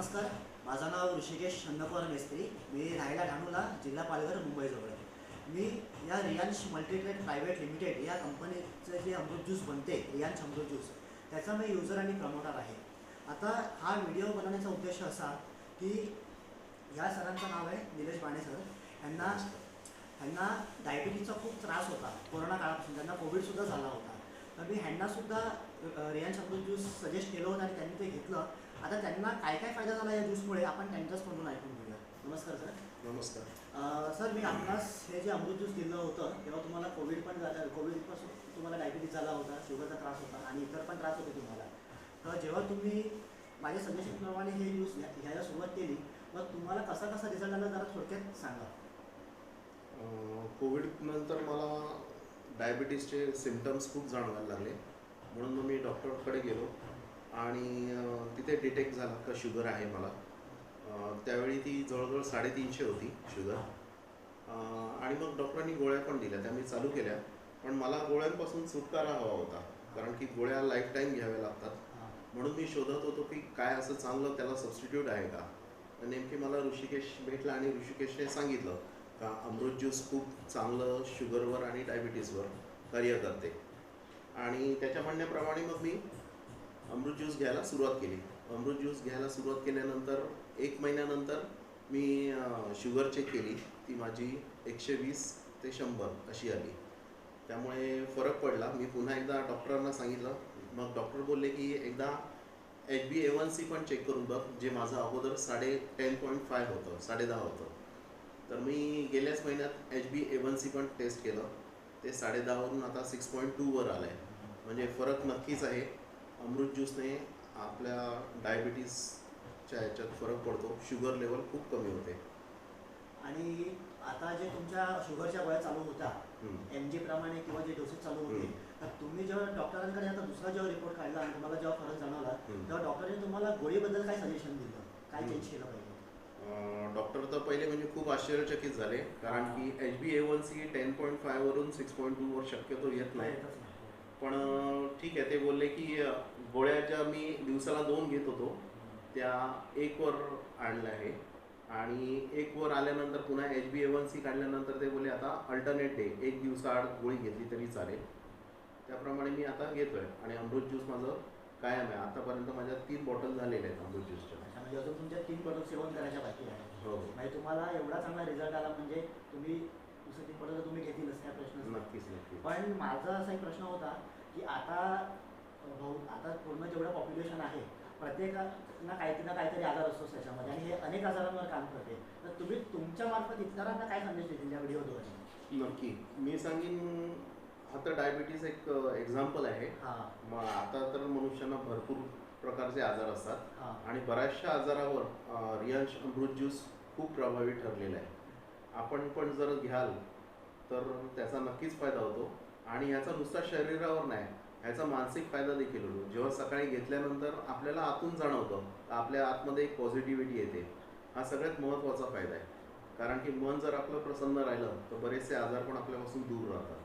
नमस्कार. माझं नाव ऋषिकेश चंदकुमार मेस्त्री. मी राहायला ढाणूला जिल्हा पालघर मुंबईजवळ आहे. मी या रियांश मल्टीट्रेड प्रायव्हेट लिमिटेड या कंपनीचं जे अमृत ज्यूस बनते रियांश अमृत ज्यूस त्याचा मी युजर आणि प्रमोटर आहे. आता हा व्हिडिओ बनवण्याचा उद्देश असा की या सरांचं नाव आहे निलेश बाणे सर. यांना ह्यांना डायबिटीजचा खूप त्रास होता कोरोना काळापासून. त्यांना कोविडसुद्धा झाला होता. तर मी ह्यांनासुद्धा रियांश अमृत ज्यूस सजेस्ट केलं होतं आणि त्यांनी ते घेतलं. आता त्यांना काय काय फायदा झाला या ज्यूसमुळे? आपण त्यांच्याच तोंडून ऐकून घेऊया. नमस्कार सर. नमस्कार. सर मी आपणास हे जे अमृत ज्यूस दिलं होतं तेव्हा तुम्हाला कोविड पण झालं कोविडपासून तुम्हाला डायबिटीज झाला होता शुगरचा त्रास होता आणि इतर पण त्रास होते तुम्हाला. तर जेव्हा तुम्ही माझ्या सजेशनप्रमाणे हे ज्यूस घ्या घ्यायला सुरुवात केली मग तुम्हाला कसा कसा रिझल्ट आला जरा थोडक्यात सांगा. कोविड नंतर मला डायबिटीसचे सिमटम्स खूप जाणवायला लागले. म्हणून मग मी डॉक्टरकडे गेलो. आणि तिथे डिटेक्ट झाला का शुगर आहे मला. त्यावेळी ती जवळजवळ साडेतीनशे होती शुगर. आणि मग डॉक्टरांनी गोळ्या पण दिल्या. त्या मी चालू केल्या. पण मला गोळ्यांपासून सुटकारा हवा होता. कारण की गोळ्या लाईफ टाईम घ्याव्या लागतात. म्हणून मी शोधत होतो की काय असं चांगलं त्याला सबस्टिट्यूट आहे का? नेमकी मला ऋषिकेश भेटला आणि ऋषिकेशने सांगितलं का अमृत ज्यूस खूप चांगलं शुगरवर आणि डायबिटीसवर कार्य करते. आणि त्याच्या म्हणण्याप्रमाणे मग मी अमृत ज्यूस घ्यायला सुरुवात केली. अमृत ज्यूस घ्यायला सुरुवात केल्यानंतर एक महिन्यानंतर मी शुगर चेक केली. ती माझी एकशे वीस ते शंभर अशी आली. त्यामुळे फरक पडला. मी पुन्हा एकदा डॉक्टरांना सांगितलं. मग डॉक्टर बोलले की एकदा H B A one C पण चेक करून बघ जे माझं अगोदर साडे टेन पॉईंट फाय होतं साडे दहा होतं. तर मी गेल्याच महिन्यात H B A one C पण टेस्ट केलं. ते साडे दहावरून आता सिक्स पॉईंट टूवर आलं आहे म्हणजे फरक नक्कीच आहे. अमृत ज्यूसने आपल्या डायबिटीसच्या ह्याच्यात फरक पडतो शुगर लेवल खूप कमी होते आणि आता जे तुमच्या शुगरच्या गोळ्या चालू होत्या. एम जी प्रमाणे किंवा जे डोसेस चालू होते. तर तुम्ही जेव्हा डॉक्टरांकडे आता दुसरा जेव्हा रिपोर्ट काढला आणि तुम्हाला जेव्हा फरक जाणवला. तेव्हा डॉक्टरांनी तुम्हाला गोळीबद्दल काय सजेशन दिलं काय. चेंज केलं पाहिजे डॉक्टर तर पहिले म्हणजे खूप आश्चर्यचकित झाले कारण की H B A one C ten point फायवरून six point टूवर शक्यतो येत नाही. पण ठीक आहे. ते बोलले की गोळ्या ज्या मी दिवसाला दोन घेत होतो त्या एकवर आणल्या आहे आणि एकवर आल्यानंतर पुन्हा H B A one C काढल्यानंतर ते बोलले आता अल्टरनेट डे एक दिवसाआड गोळी घेतली तरी चालेल. त्याप्रमाणे मी आता घेतोय. आणि अमृत ज्यूस माझं कायम आहे. आतापर्यंत माझ्या तीन बॉटल झालेल्या आहेत अमृत ज्यूसच्या म्हणजे अजून तुमच्या तीन प्रोडक्ट सेवन करायच्या बाकी आहे हो. म्हणजे तुम्हाला एवढा चांगला रिझल्ट आला म्हणजे तुम्ही दुसरे तीन प्रोडक्ट तुम्ही घेतीलच काय प्रश्न नाही. नक्कीच नक्कीच. पण माझा असा एक प्रश्न होता की आता भाऊ आता पूर्ण जेवढं पॉप्युलेशन आहे प्रत्येकाला काहीतरी ना काहीतरी आजार असतो त्याच्यामध्ये. आणि हे अनेक आजारांवर काम करते. तर तुम्ही तुमच्या मार्फत इतरांना काय संदेश देतील या व्हिडिओद्वारे नक्की. मी सांगेन आता डायबिटीस एक एक्झाम्पल आहे. हां. मग आता तर मनुष्यांना भरपूर प्रकारचे आजार असतात. हां. आणि बऱ्याचशा आजारावर रियांश अमृत ज्यूस खूप प्रभावी ठरलेला आहे. आपण पण जर घ्याल तर त्याचा नक्कीच फायदा होतो. आणि ह्याचा नुसता शरीरावर नाही ह्याचा मानसिक फायदा देखील होतो. जेव्हा सकाळी घेतल्यानंतर आपल्याला आतून जाणवतं आपल्या आतमध्ये एक पॉझिटिव्हिटी येते हा सगळ्यात महत्त्वाचा फायदा आहे. कारण की मन जर आपलं प्रसन्न राहिलं तर बरेचसे आजार पण आपल्यापासून दूर राहतात.